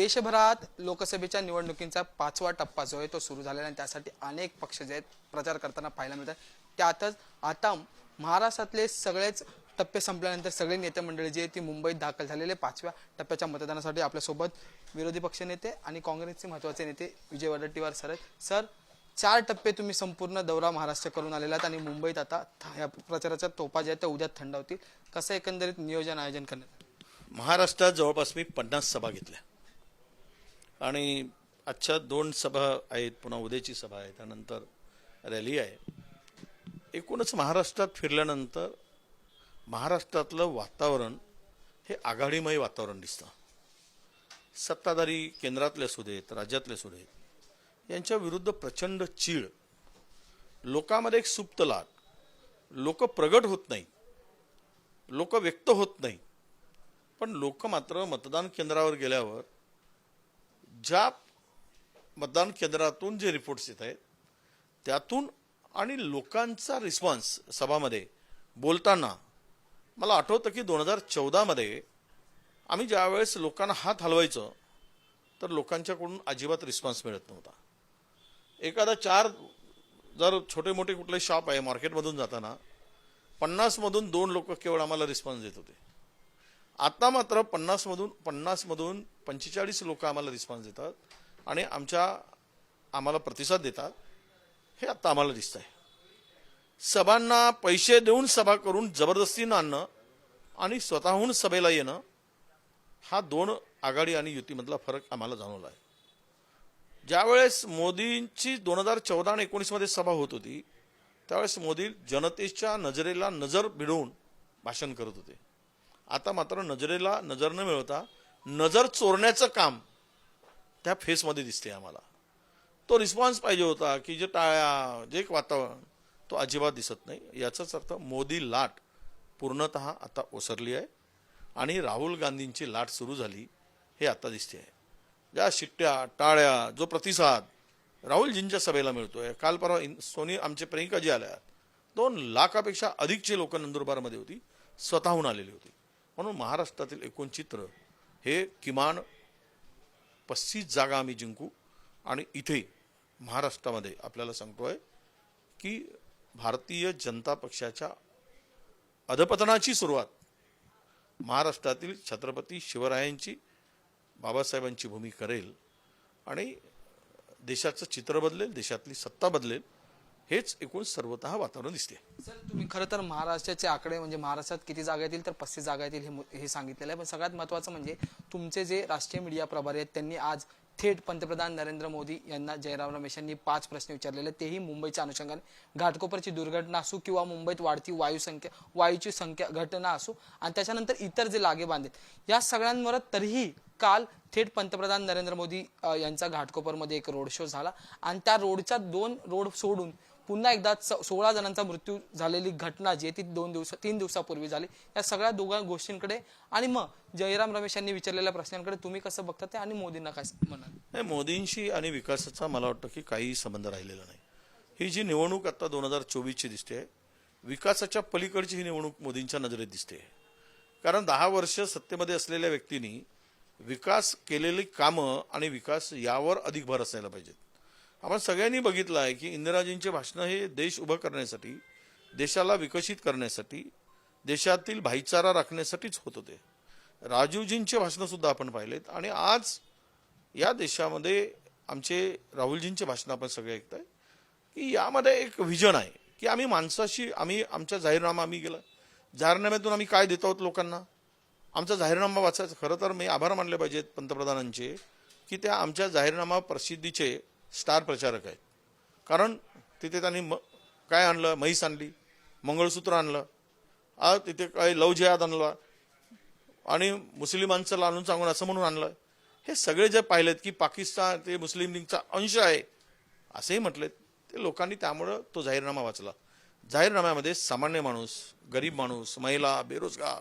देशभरात लोकसभेच्या निवडणुकींचा पाचवा टप्पा जो आहे तो सुरू झालेला आहे. आणि त्यासाठी अनेक पक्ष जे आहेत प्रचार करताना पाहायला मिळतात. त्यातच आता महाराष्ट्रातले सगळेच टप्पे संपल्यानंतर सगळे नेते मंडळी जी आहे ती मुंबईत दाखल झालेले पाचव्या टप्प्याच्या मतदानासाठी आपल्यासोबत विरोधी पक्षनेते आणि काँग्रेसचे महत्त्वाचे नेते विजय वडट्टीवार सर आहेत. सर चार टप्पे तुम्ही संपूर्ण दौरा महाराष्ट्र करून आलेला आहात आणि मुंबईत आता ह्या या प्रचाराच्या तोपा ज्या आहेत त्या उद्या थंड होतील कसं एकंदरीत नियोजन आयोजन करण्यात महाराष्ट्रात जवळपास मी पन्नास सभा घेतल्या. आणि आजच्या दोन सभा आहेत पुन्हा उद्याची सभा आहे त्यानंतर रॅली आहे. एकूणच महाराष्ट्रात फिरल्यानंतर महाराष्ट्रातलं वातावरण हे आघाडीमय वातावरण दिसतं. सत्ताधारी केंद्रातले असू देत राज्यातले असू देत यांच्या विरुद्ध प्रचंड चीड. लोकांमध्ये एक सुप्त लाट. लोक प्रगट होत नाही. लोक व्यक्त होत नाही. पण लोक मात्र मतदान केंद्रावर गेल्यावर ज्या मतदान केंद्रातून जे रिपोर्ट्स येत आहेत त्यातून आणि लोकांचा रिस्पॉन्स सभामध्ये बोलताना मला आठवतं की दोन हजार चौदामध्ये आम्ही ज्यावेळेस लोकांना हात हलवायचो तर लोकांच्याकडून अजिबात रिस्पॉन्स मिळत नव्हता. एखादा चार जर छोटे मोठे कुठले शॉप आहे मार्केटमधून जाताना पन्नासमधून दोन लोक केवळ आम्हाला रिस्पॉन्स देत होते. आता मात्र पन्नासमधून पन्नासमधून पंचेचाळीस लोक आम्हाला रिस्पॉन्स देतात आणि आमच्या आम्हाला प्रतिसाद देतात. हे आता आम्हाला दिसत आहे सभांना पैसे देऊन सभा करून जबरदस्तीनं आणणं आणि स्वतःहून सभेला येणं हा दोन आघाडी आणि युतीमधला फरक आम्हाला जाणवला आहे. ज्यावेळेस मोदींची दोन हजार चौदा आणि एकोणीसमध्ये सभा होत होती त्यावेळेस मोदी जनतेच्या नजरेला नजर भिडवून भाषण करत होते. आता मात्र नजरेला नजर न मिळवता नजर चोरण्याचं काम त्या फेसमध्ये दिसते आम्हाला. तो रिस्पॉन्स पाहिजे होता की जे टाळ्या जे एक वातावरण तो अजिबात दिसत नाही. याचाच अर्थ मोदी लाट पूर्णत आता ओसरली आहे आणि राहुल गांधींची लाट सुरू झाली हे आता दिसते आहे ज्या शिट्ट्या टाळ्या जो प्रतिसाद राहुलजींच्या सभेला मिळतोय. काल परवा इन- सोनी आमचे प्रियंकाजी आल्या दोन लाखापेक्षा अधिकची लोक नंदुरबारमध्ये होती. स्वतःहून आलेली होती. म्हणून महाराष्ट्रातील एकूण चित्र हे किमान पस्तीस जागा आम्ही जिंकू. आणि इथे महाराष्ट्रामध्ये आपल्याला सांगतो आहे की भारतीय जनता पक्षाच्या अधपतनाची सुरुवात महाराष्ट्रातील छत्रपती शिवरायांची बाबासाहेबांची भूमी करेल. आणि देशाचं चित्र बदलेल देशातली सत्ता बदलेल. हेच एकूण सर्वतः वातावरण दिसते. सर तुम्ही खरं तर महाराष्ट्राचे आकडे म्हणजे महाराष्ट्रात किती जागा येतील तर पस्तीस जागा येतील हे सांगितलेलं आहे. पण सगळ्यात महत्त्वाचं म्हणजे तुमचे जे राष्ट्रीय मीडिया प्रभारी आहेत त्यांनी आज थेट पंतप्रधान नरेंद्र मोदी यांना जयराम रमेश यांनी पाच प्रश्न विचारलेले. तेही मुंबईच्या अनुषंगाने. घाटकोपरची दुर्घटना असू किंवा मुंबईत वाढती वायू संख्या वायूची संख्या घटना असो आणि त्याच्यानंतर इतर जे लागे बांधेत या सगळ्यांवर तरीही काल थेट पंतप्रधान नरेंद्र मोदी यांचा घाटकोपरमध्ये एक रोड शो झाला. आणि त्या रोडच्या दोन रोड सोडून पुन्हा एकदा स- सोळा जणांचा मृत्यू झालेली घटना जी आहे ती दोन दिवस तीन दिवसापूर्वी झाली. या सगळ्या दोघां गोष्टींकडे आणि मग जयराम रमेश यांनी विचारलेल्या प्रश्नांकडे तुम्ही कसं बघता ते आणि मोदींना काय म्हणाल? नाही मोदींशी आणि विकासाचा मला वाटतं की काही संबंध राहिलेला नाही. ही जी निवडणूक आता दोन हजार चोवीसची दिसते विकासाच्या पलीकडची ही निवडणूक मोदींच्या नजरेत दिसते. कारण दहा वर्ष सत्तेमध्ये असलेल्या व्यक्तींनी विकास केलेली कामं आणि विकास यावर अधिक भर असायला पाहिजेत. आपण सगळ्यांनी बघितलं आहे की इंदिराजींचे भाषणं हे देश उभं करण्यासाठी देशाला विकसित करण्यासाठी देशातील भाईचारा राखण्यासाठीच होत होते. राजीवजींचे भाषणंसुद्धा आपण पाहिलेत आणि आज या देशामध्ये आमचे राहुलजींचे भाषण आपण सगळे ऐकताय की यामध्ये एक व्हिजन आहे की आम्ही माणसाशी आम्ही आमच्या जाहीरनामा आम्ही गेला जाहीरनाम्यातून आम्ही काय देत आहोत लोकांना? आमचा जाहीरनामा वाचायचा खरं तर मी आभार मानले पाहिजेत पंतप्रधानांचे की त्या आमच्या जाहीरनामा प्रसिद्धीचे स्टार प्रचारक आहेत. कारण तिथे त्यांनी म काय आणलं? म्हैस आणली मंगळसूत्र आणलं आ तिथे काय लव जिहाद आणला आणि मुस्लिमांचं लालून सांगून असं म्हणून आणलं. हे सगळे जे पाहिलेत की पाकिस्तान ते मुस्लिम लीगचा अंश आहे असेही म्हटलेत. ते लोकांनी त्यामुळं तो जाहीरनामा वाचला. जाहीरनाम्यामध्ये सामान्य माणूस गरीब माणूस महिला बेरोजगार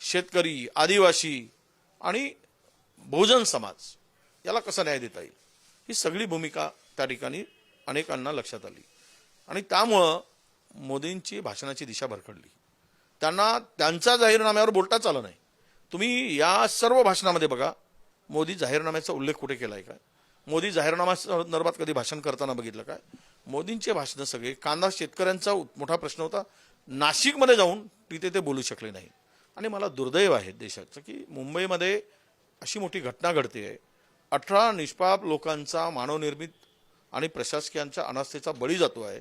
शेतकरी आदिवासी आणि बहुजन समाज याला कसा न्याय देता येईल? ही सगळी भूमिका त्या ठिकाणी अनेकांना लक्षात आली. आणि त्यामुळं मोदींची भाषणाची दिशा भरकडली. त्यांना त्यांच्या जाहीरनाम्यावर बोलताच आलं नाही. तुम्ही या सर्व भाषणामध्ये बघा मोदी जाहीरनाम्याचा उल्लेख कुठे केला आहे काय? मोदी जाहीरनामा संदर्भात कधी भाषण करताना बघितलं काय? मोदींचे भाषणं सगळे कांदा शेतकऱ्यांचा मोठा प्रश्न होता नाशिकमध्ये जाऊन तिथे ते बोलू शकले नाही. आणि मला दुर्दैव आहे देशाचं की मुंबईमध्ये अशी मोठी घटना घडते आहे अठरा निष्पाप लोकांचा मानवनिर्मित आणि प्रशासकीयांच्या अनास्थेचा बळी जातो आहे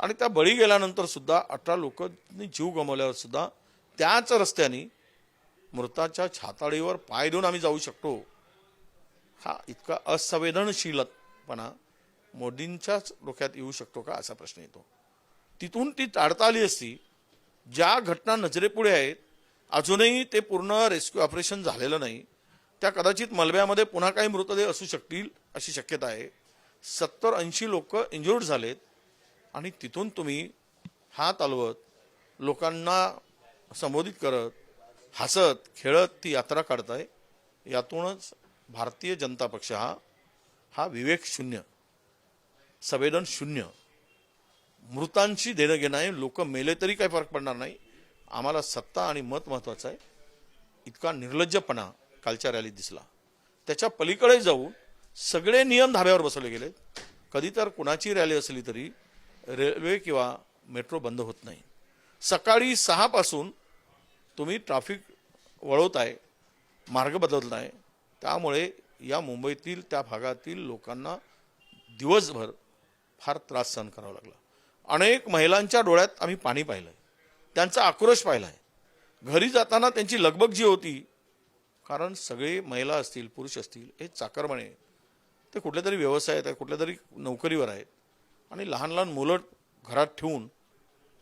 आणि त्या बळी गेल्यानंतर सुद्धा अठरा लोकांनी जीव गमावल्यावर सुद्धा त्याच रस्त्याने मृताच्या छाताडीवर पाय देऊन आम्ही जाऊ शकतो. हा इतका असंवेदनशीलपणा मोदींच्याच डोक्यात येऊ शकतो का असा प्रश्न येतो. तिथून ती टाळता आली असती ज्या घटना नजरेपुढे आहेत अजूनही ते पूर्ण रेस्क्यू ऑपरेशन झालेलं नाही त्या कदाचित मलब्यामध्ये पुन्हा काही मृतदेह असू शकतील अशी शक्यता आहे. सत्तर ऐंशी लोक इंजुर्ड झालेत आणि तिथून तुम्ही हात हलवत लोकांना संबोधित करत हसत खेळत ती यात्रा काढताय यातूनच भारतीय जनता पक्ष हा हा विवेक शून्य संवेदन शून्य. मृतांशी देणं घेणं आहे लोक मेले तरी काही फरक पडणार नाही. आम्हाला सत्ता आणि मत महत्वाचं आहे. इतका निर्लज्जपणा कालच्या रॅलीत दिसला. त्याच्या पलीकडे जाऊन सगळे नियम धाब्यावर बसवले गेले. कधी तर कुणाची रॅली असली तरी रेल्वे किंवा मेट्रो बंद होत नाही. सकाळी सहापासून तुम्ही ट्रॅफिक वळवताय मार्ग बदलताय. त्यामुळे या मुंबईतील त्या भागातील लोकांना दिवसभर फार त्रास सहन करावा लागला. अनेक महिलांच्या डोळ्यात आम्ही पाणी पाहिलं आहे त्यांचा आक्रोश पाहिला आहे घरी जाताना त्यांची लगबग जी होती कारण सगळे महिला असतील पुरुष असतील हे चाकरमाने ते कुठल्या तरी व्यवसायात आहेत कुठल्या तरी नोकरीवर आहेत. आणि लहान लहान मुलं घरात ठेवून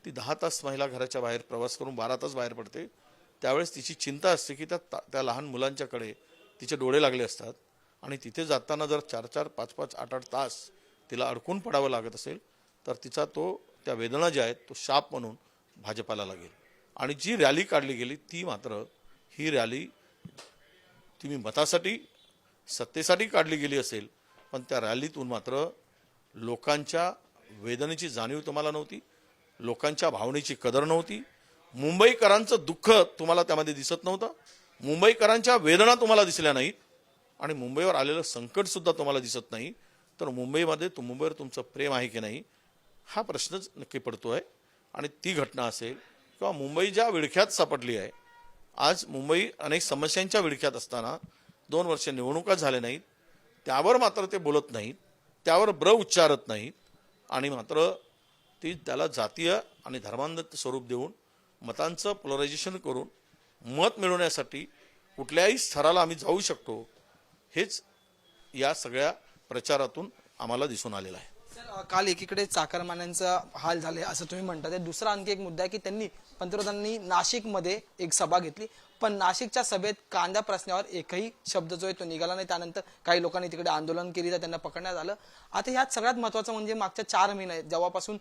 ती दहा तास महिला घराच्या बाहेर प्रवास करून बारा तास बाहेर पडते. त्यावेळेस तिची चिंता असते की त्या ता- त्या लहान मुलांच्याकडे तिचे डोळे लागले असतात आणि तिथे जाताना जर चार चार पाच पाच आठ आठ तास तिला अडकून पडावं लागत असेल तर तिचा तो त्या वेदना ज्या आहेत तो शाप म्हणून भाजपाला लागेल. आणि जी रॅली काढली गेली ती मात्र ही रॅली ती मी मतासाठी सत्तेसाठी काढली गेली असेल पण त्या रॅलीतून मात्र लोकांच्या वेदनेची जाणीव तुम्हाला नव्हती लोकांच्या भावनेची कदर नव्हती. मुंबईकरांचं दुःख तुम्हाला त्यामध्ये दिसत नव्हतं. मुंबईकरांच्या वेदना तुम्हाला दिसल्या नाहीत आणि मुंबईवर आलेलं संकटसुद्धा तुम्हाला दिसत नाही. तर मुंबईमध्ये तुम मुंबईवर तुमचं प्रेम आहे की नाही हा प्रश्नच नक्की पडतो आहे आणि ती घटना असेल किंवा मुंबई ज्या विळख्यात सापडली आहे आज मुंबई अनेक समस्यांच्या विळख्यात असताना दोन वर्ष निवडणुका झाल्या नाहीत. त्यावर मात्र ते बोलत नाहीत. त्यावर ब्र उच्चारत नाहीत. आणि मात्र ती त्याला जातीय आणि धर्मांध स्वरूप देऊन मतांचं पोलरायझेशन करून मत मिळवण्यासाठी कुठल्याही स्तराला आम्ही जाऊ शकतो हेच या सगळ्या प्रचारातून आम्हाला दिसून आलेलं आहे. काल एकीकडे चाकरमान्यांचा हाल झाले असं तुम्ही म्हणता. दुसरा आणखी एक मुद्दा आहे की त्यांनी पंतप्रधानांनी नाशिकमध्ये एक सभा घेतली. पण नाशिकच्या सभेत कांदा प्रश्नावर एकही शब्द जो आहे तो निघाला नाही. त्यानंतर काही लोकांनी तिकडे आंदोलन केली तर त्यांना पकडण्यात आलं. आता ह्यात सगळ्यात महत्वाचं म्हणजे मागच्या चार महिने जेव्हापासून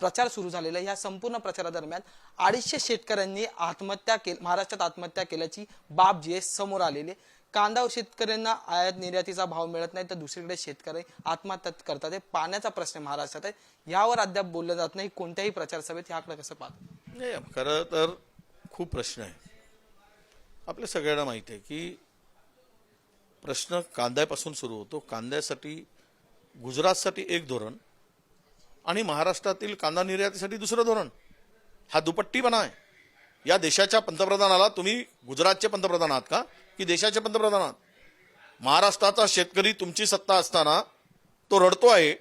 प्रचार सुरू झालेला आहे ह्या संपूर्ण प्रचारादरम्यान अडीचशे शेतकऱ्यांनी आत्महत्या केली महाराष्ट्रात आत्महत्या केल्याची बाब जी आहे समोर आलेली आहे. कांदा शेतकऱ्यांना आयात निर्यातीचा भाव मिळत नाही तर दुसरीकडे शेतकरी आत्महत्या करतात. पाण्याचा प्रश्न महाराष्ट्रात आहे. यावर अद्याप बोललं जात नाही. कोणत्याही प्रचार सभेत ह्याकडे कसं पाहतो नाही खरं तर खूप प्रश्न आहे. आपल्या सगळ्यांना माहिती आहे की प्रश्न कांद्यापासून सुरू होतो. कांद्यासाठी गुजरातसाठी एक धोरण आणि महाराष्ट्रातील कांदा निर्यातीसाठी दुसरं धोरण. हा दुपट्टीपणा आहे. या देशाच्या पंतप्रधानाला तुम्ही गुजरातचे पंतप्रधान आहात का? की देशाचे पंतप्रधान आहात? महाराष्ट्राचा शेतकरी तुमची सत्ता असताना तो रडतो आहे.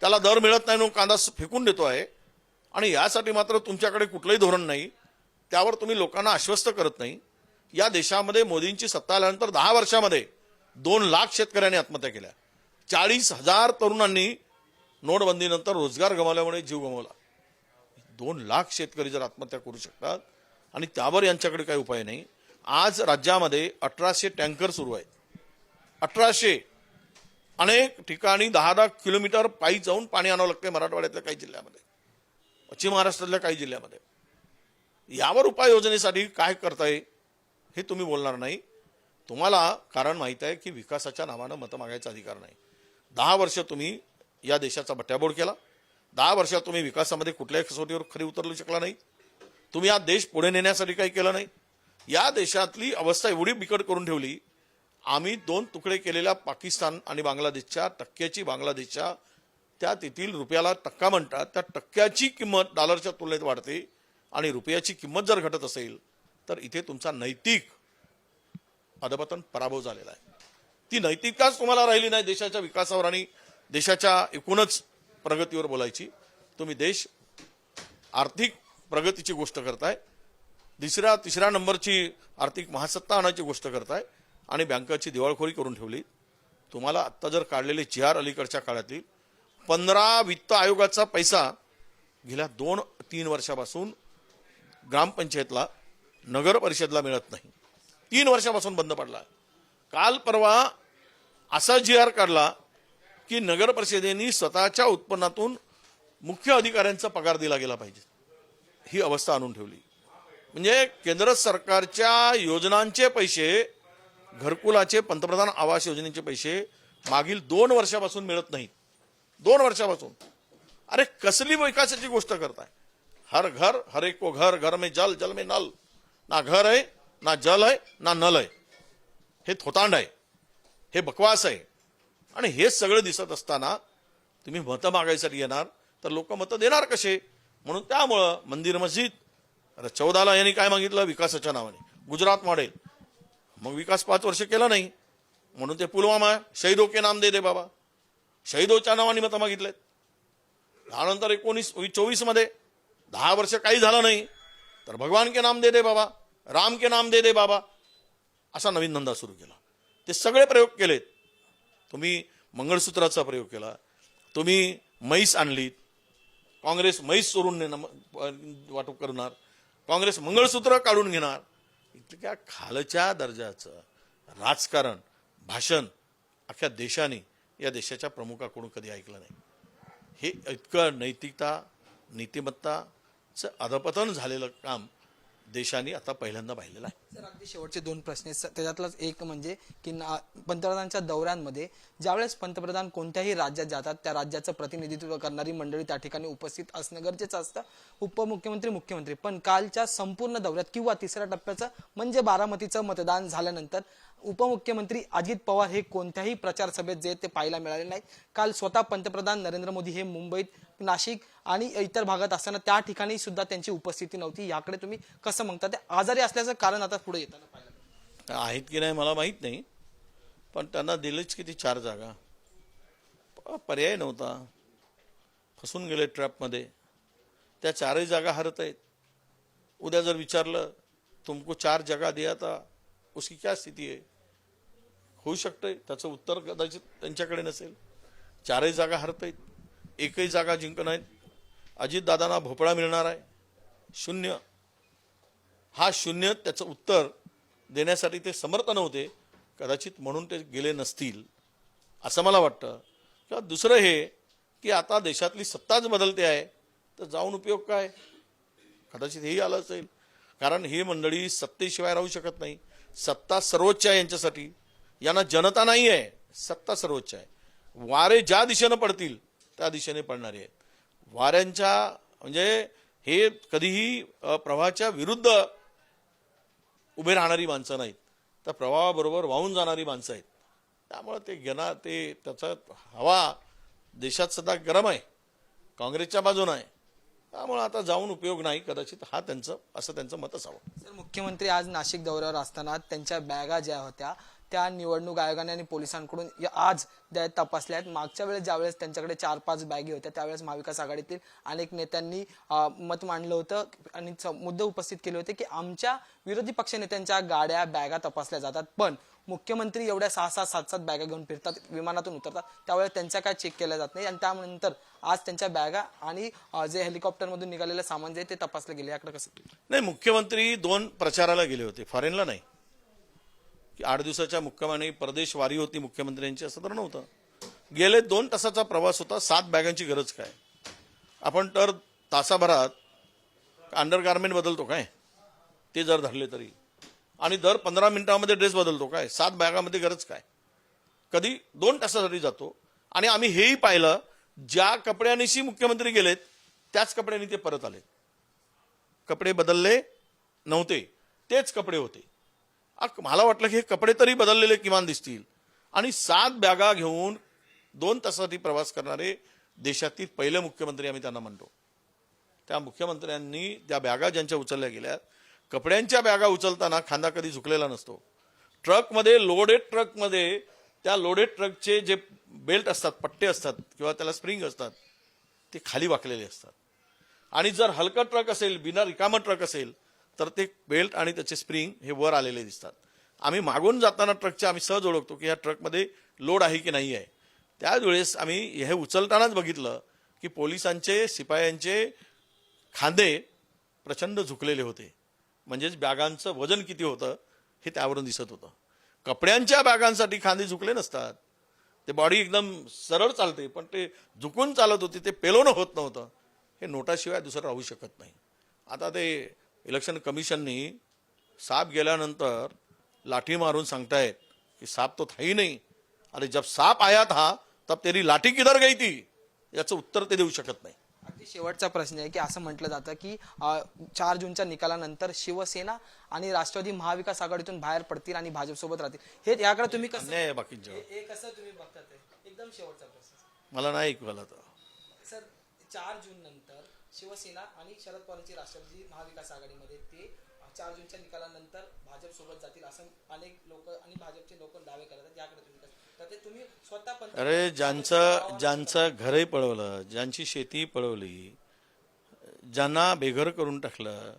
त्याला दर मिळत नाही म्हणून कांदा फेकून देतो आहे. आणि यासाठी मात्र तुमच्याकडे कुठलंही धोरण नाही. त्यावर तुम्ही लोकांना आश्वस्त करत नाही. या देशामध्ये मोदींची सत्ता आल्यानंतर दहा वर्षामध्ये दोन लाख शेतकऱ्यांनी आत्महत्या केल्या. चाळीस हजार तरुणांनी नोटबंदीनंतर रोजगार गमावल्यामुळे जीव गमावला. दोन लाख शेतकरी जर आत्महत्या करू शकतात आणि त्यावर यांच्याकडे काही उपाय नाही. आज राज्यामध्ये अठराशे टँकर सुरू आहेत. अठराशे अनेक ठिकाणी दहा दहा किलोमीटर पायी जाऊन पाणी आणावं लागतंय मराठवाड्यातल्या काही जिल्ह्यामध्ये. पश्चिम महाराष्ट्रातल्या काही जिल्ह्यामध्ये. यावर उपाययोजनेसाठी काय करताय हे तुम्ही बोलणार नाही. तुम्हाला कारण माहीत आहे की विकासाच्या नावानं मतं मागायचा अधिकार नाही. दहा वर्ष तुम्ही या देशाचा बट्ट्याबोड केला. दहा वर्षात तुम्ही विकासामध्ये कुठल्याही कसोटीवर खरी उतरलू शकला नाही. तुम्ही हा देश पुढे नेण्यासाठी काही केलं नाही. या देशातली अवस्था एवढी बिकट करून ठेवली आम्ही दोन तुकडे केलेल्या पाकिस्तान आणि बांगलादेशच्या टक्क्याची बांगलादेशच्या त्या तेथील रुपयाला टक्का म्हणतात त्या टक्क्याची किंमत डॉलरच्या तुलनेत वाढते आणि रुपयाची किंमत जर घटत असेल तर इथे तुमचा नैतिक अधपतन पराभव झालेला आहे. ती नैतिकताच तुम्हाला राहिली नाही देशाच्या विकासावर आणि देशाच्या एकूणच प्रगतीवर बोलायची. तुम्ही देश आर्थिक प्रगतीची गोष्ट करताय तिसऱ्या तिसऱ्या नंबरची आर्थिक महासत्ता आणायची गोष्ट करताय आणि बँकाची दिवाळखोरी करून ठेवली. तुम्हाला आत्ता जर काढलेले जी आर अलीकडच्या काळातील पंधरा वित्त आयोगाचा पैसा गेल्या दोन तीन वर्षापासून ग्रामपंचायतला नगर परिषदला मिळत नाही. तीन वर्षापासून बंद पडला. काल परवा असा जी आर काढला की नगर परिषदेनी स्वतःच्या उत्पन्नातून मुख्य अधिकाऱ्यांचा पगार दिला गेला पाहिजे. ही अवस्था आणून ठेवली. म्हणजे केंद्र सरकारच्या योजनांचे पैसे घरकुलाचे पंतप्रधान आवास योजनेचे पैसे मागील दोन वर्षापासून मिळत नाहीत. दोन वर्षापासून. अरे कसली विकासाची गोष्ट करताय? हर घर हर एक को घर घर में जल जल में नल. ना घर आहे ना जल आहे ना नल आहे हे थोतांड आहे. हे बकवास आहे. आणि हे सगळं दिसत असताना तुम्ही मतं मागायसाठी येणार तर लोक मतं देणार कसे? म्हणून त्यामुळं मंदिर मस्जिद आता चौदाला यांनी काय मागितलं? विकासाच्या नावाने. गुजरात मॉडेल. मग विकास पाच वर्ष केला नाही. म्हणून ते पुलवामा शहीदो के नाम दे दे बाबा. शहीदोच्या नावाने मतं मागितलेत. त्यानंतर एकोणीस चोवीसमध्ये दहा वर्ष काही झालं नाही. तर भगवान के नाम दे दे बाबा राम के नाम दे दे बाबा असा नवीन धंदा सुरू केला. ते सगळे प्रयोग केलेत. तुम्ही मंगळसूत्राचा प्रयोग केला. तुम्ही म्हैस आणलीत. काँग्रेस म्हैस चोरून नेणं वाटप करणार. काँग्रेस मंगळसूत्र काढून घेणार. इतक्या खालच्या दर्जाचं राजकारण भाषण अख्ख्या देशाने या देशाच्या प्रमुखाकडून कधी ऐकलं नाही. हे इतकं नैतिकता नीतिमत्ताचं अधपतन झालेलं काम देशाने आता पहिल्यांदा पाहिलेलं आहे. सर अगदी शेवटचे दोन प्रश्न त्याच्यातलाच एक म्हणजे की ना- पंतप्रधानांच्या दौऱ्यांमध्ये ज्यावेळेस पंतप्रधान कोणत्याही राज्यात जातात त्या राज्याचं प्रतिनिधित्व करणारी मंडळी त्या ठिकाणी उपस्थित असणं गरजेचं असतं. उपमुख्यमंत्री मुख्यमंत्री. पण कालच्या संपूर्ण दौऱ्यात किंवा तिसऱ्या टप्प्याचं म्हणजे बारामतीचं मतदान झाल्यानंतर उपमुख्यमंत्री अजित पवार हे कोणत्याही प्रचार सभेत जे ते पाहायला मिळाले नाहीत. काल स्वतः पंतप्रधान नरेंद्र मोदी हे मुंबईत नाशिक आणि इतर भागात असताना त्या ठिकाणी सुद्धा त्यांची उपस्थिती नव्हती. याकडे तुम्ही कसं म्हणता? ते आजारी असल्याचं कारण आता पुढे येताना पाहिलं आहेत की नाही मला माहीत नाही. पण त्यांना दिलेच किती चार जागा. पर्याय नव्हता. फसून गेले ट्रॅपमध्ये. त्या चारही जागा हरत आहेत. उद्या जर विचारलं तुमको चार जगा दिया था उसकी क्या स्थिती आहे होऊ शकतंय. त्याचं उत्तर कदाचित त्यांच्याकडे नसेल. चारही जागा हरत आहेत एकही जागा जिंकत नाहीत. अजितदादांना भोपळा मिळणार आहे. शून्य. हा शून्य त्याचं उत्तर देण्यासाठी ते समर्थ नव्हते. कदाचित म्हणून ते गेले नसतील असं मला वाटतं. किंवा दुसरं हे की आता देशातली सत्ताच बदलते आहे. तर जाऊन उपयोग काय? कदाचित हेही आलं असेल. कारण ही मंडळी सत्तेशिवाय राहू शकत नाही. सत्ता सर्वोच्च आहे यांच्यासाठी. यांना जनता नाही आहे सत्ता सर्वोच्च आहे. वारे ज्या दिशेनं पडतील त्या दिशेने पडणारे आहेत. वाऱ्यांच्या म्हणजे हे कधीही प्रवाहाच्या विरुद्ध उभे राहणारी माणसं नाहीत. तर प्रवाहाबरोबर वाहून जाणारी माणसं आहेत. त्यामुळे ते घेणार ते त्याचा हवा देशात सध्या गरम आहे. काँग्रेसच्या बाजूनं आहे. त्यामुळे आता जाऊन उपयोग नाही. कदाचित हा त्यांचं असं त्यांचं मत असावं. सर मुख्यमंत्री आज नाशिक दौऱ्यावर असताना त्यांच्या बॅगा ज्या होत्या त्या निवडणूक आयोगाने आणि पोलिसांकडून आज त्या तपासल्या आहेत. मागच्या वेळेस ज्यावेळेस त्यांच्याकडे चार पाच बॅगी होत्या त्यावेळेस महाविकास आघाडीतील अनेक नेत्यांनी मत मांडलं होतं आणि मुद्दे उपस्थित केले होते की आमच्या विरोधी पक्षनेत्यांच्या गाड्या बॅगा तपासल्या जातात. पण मुख्यमंत्री एवढ्या सहा सहा सात सात बॅगा घेऊन फिरतात विमानातून उतरतात. त्यावेळेस त्यांच्या काय चेक केल्या जात नाही. आणि त्यानंतर आज त्यांच्या बॅगा आणि जे हेलिकॉप्टरमधून निघालेलं सामान जे आहे ते तपासले गेले. याकडे कसं? नाही मुख्यमंत्री दोन प्रचाराला गेले होते. फॉरेनला नाही. की आठ दिवसाच्या मुक्कामाने परदेश वारी होती मुख्यमंत्र्यांची असं तर नव्हतं. गेले दोन तासाचा प्रवास होता सात बॅगांची गरज काय? आपण तर तासाभरात अंडरगार्मेंट बदलतो काय? ते जर धरले तरी. आणि दर पंधरा मिनिटामध्ये ड्रेस बदलतो काय? सात बॅगामध्ये गरज काय? कधी? दोन तासासाठी जातो. आणि आम्ही हेही पाहिलं ज्या कपड्यांनीशी मुख्यमंत्री गेलेत त्याच कपड्यांनी ते परत आले कपडे बदलले नव्हते. तेच कपडे होते. मला वाटलं की हे कपडे तरी बदललेले किमान दिसतील. आणि सात बॅगा घेऊन दोन तासासाठी प्रवास करणारे देशातील पहिले मुख्यमंत्री आम्ही त्यांना म्हणतो. त्या मुख्यमंत्र्यांनी त्या बॅगा ज्यांच्या उचलल्या गेल्या कपड्यांच्या बॅगा उचलताना खांदा कधी झुकलेला नसतो. ट्रकमध्ये लोडेड ट्रकमध्ये त्या लोडेड ट्रकचे जे बेल्ट असतात पट्टे असतात किंवा त्याला स्प्रिंग असतात ते खाली वाकलेले असतात. आणि जर हलका ट्रक असेल बिना रिकामा ट्रक असेल तर ते बेल्ट आणि त्याचे स्प्रिंग हे वर आलेले दिसतात. आम्ही मागून जाताना ट्रकच्या आम्ही सहज ओळखतो की ह्या ट्रकमध्ये लोड आहे की नाही आहे. त्याच वेळेस आम्ही हे उचलतानाच बघितलं की पोलिसांचे शिपायांचे खांदे प्रचंड झुकलेले होते. म्हणजेच बॅगांचं वजन किती होतं हे त्यावरून दिसत होतं. कपड्यांच्या बॅगांसाठी खांदे झुकले नसतात. ते बॉडी एकदम सरळ चालते पण ते झुकून चालत होती ते पेलोनं होत नव्हतं. हे नोटाशिवाय दुसरं राहू शकत नाही. आता ते इलेक्शन कमिशननी साप गेल्यानंतर लाठी मारून सांगतायत की साप तो था ही नाही. अरे जब साप आया था तब तेरी लाठी किधर गई थी? याचं उत्तर ते देऊ शकत नाही. अगदी शेवटचा प्रश्न आहे की असं म्हटलं जातं की चार जूनच्या निकालानंतर शिवसेना आणि राष्ट्रवादी महाविकास आघाडीतून बाहेर पडतील आणि भाजपसोबत राहतील. हे याकडे तुम्ही कसं अन्याय आहे बाकीच्या हे कसं तुम्ही बघतात ते? एकदम शेवटचा प्रश्न. मला नाही ऐकू आला तर सर चार जून नंतर. शिवसेना आणि शरद पवारांची राष्ट्रवादी महाविकास आघाडीमध्ये ते चार जूनच्या निकालानंतर भाजप सोबत जातील असं अनेक लोक आणि भाजपचे लोक दावे करतात. याकडे तुम्ही तर ते तुम्ही स्वतः अरे ज्यांचं ज्यांचं घरही पळवलं ज्यांची शेती पळवली ज्यांना बेघर करून टाकलं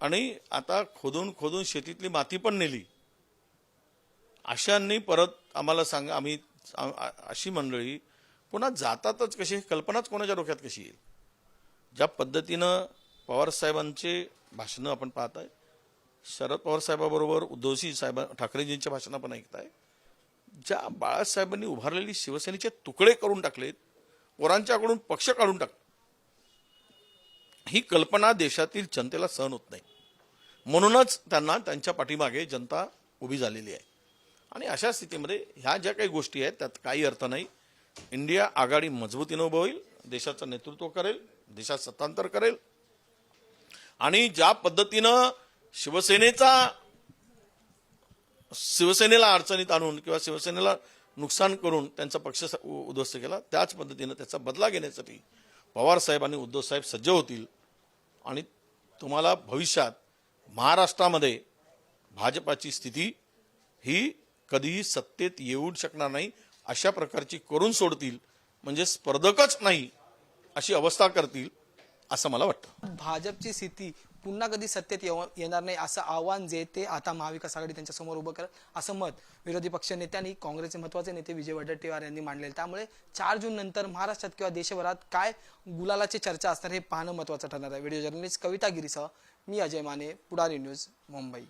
आणि आता खोदून खोदून शेतीतली माती पण नेली. अशांनी परत आम्हाला सांगा आम्ही अशी मंडळी पुन्हा जातातच कशी? कल्पनाच कोणाच्या डोक्यात कशी येईल? ज्या पद्धतीनं पवार साहेबांचे भाषणं आपण पाहत आहे शरद पवार साहेबाबरोबर उद्धवजी साहेब ठाकरेजींचे भाषणं पण ऐकताय ज्या बाळासाहेबांनी उभारलेली शिवसेनेचे तुकडे करून टाकलेत पोरांच्याकडून पक्ष काढून टाक ही कल्पना देशातील जनतेला सहन होत नाही. म्हणूनच त्यांना त्यांच्या पाठीमागे जनता उभी झालेली आहे. आणि अशा स्थितीमध्ये ह्या ज्या काही गोष्टी आहेत त्यात काही अर्थ नाही. इंडिया आघाडी मजबूतीनं उभं होईल देशाचं नेतृत्व करेल देशात सत्तांतर करेल. आणि ज्या पद्धतीनं शिवसेनेचा शिवसेनेला अडचणीत आणून किंवा शिवसेनेला नुकसान करून त्यांचा पक्ष उद्ध्वस्त केला त्याच पद्धतीनं त्याचा बदला घेण्यासाठी पवार साहेब आणि उद्धव साहेब सज्ज होतील. आणि तुम्हाला भविष्यात महाराष्ट्रामध्ये भाजपाची स्थिती ही कधीही सत्तेत येऊ शकणार नाही अशा प्रकारची करून सोडतील. म्हणजे स्पर्धकच नाही अशी अवस्था करतील असं मला वाटतं. भाजपची स्थिती पुन्हा कधी सत्तेत येव- येणार नाही असं आव्हान जे ते आता महाविकास आघाडी त्यांच्यासमोर उभं करत असं मत विरोधी पक्ष नेत्यांनी काँग्रेसचे महत्त्वाचे नेते विजय वडेट्टीवार यांनी मांडले त्यामुळे चार जून नंतर महाराष्ट्रात किंवा देशभरात काय गुलालाची चर्चा असणार हे पाहणं महत्वाचं ठरणार आहे. व्हिडिओ जर्नलिस्ट कविता गिरीसह मी अजय माने पुढारी न्यूज मुंबई.